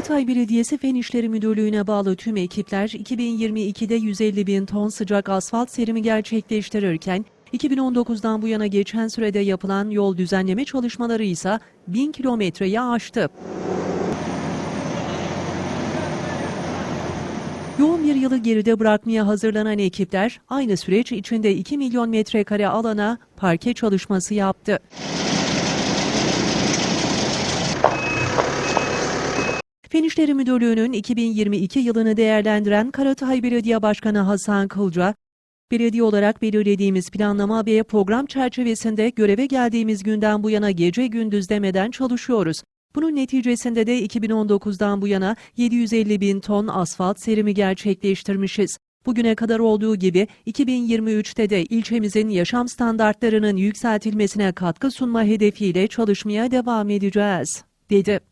Karatay Belediyesi Fen İşleri Müdürlüğü'ne bağlı tüm ekipler 2022'de 150 bin ton sıcak asfalt serimi gerçekleştirirken 2019'dan bu yana geçen sürede yapılan yol düzenleme çalışmaları ise 1000 kilometreyi aştı. Yoğun bir yılı geride bırakmaya hazırlanan ekipler aynı süreç içinde 2 milyon metrekare alana parke çalışması yaptı. Fen Müdürlüğü'nün 2022 yılını değerlendiren Karatay Belediye Başkanı Hasan Kılca, belediye olarak belirlediğimiz planlama ve program çerçevesinde göreve geldiğimiz günden bu yana gece gündüz demeden çalışıyoruz. Bunun neticesinde de 2019'dan bu yana 750 bin ton asfalt serimi gerçekleştirmişiz. Bugüne kadar olduğu gibi 2023'te de ilçemizin yaşam standartlarının yükseltilmesine katkı sunma hedefiyle çalışmaya devam edeceğiz, dedi.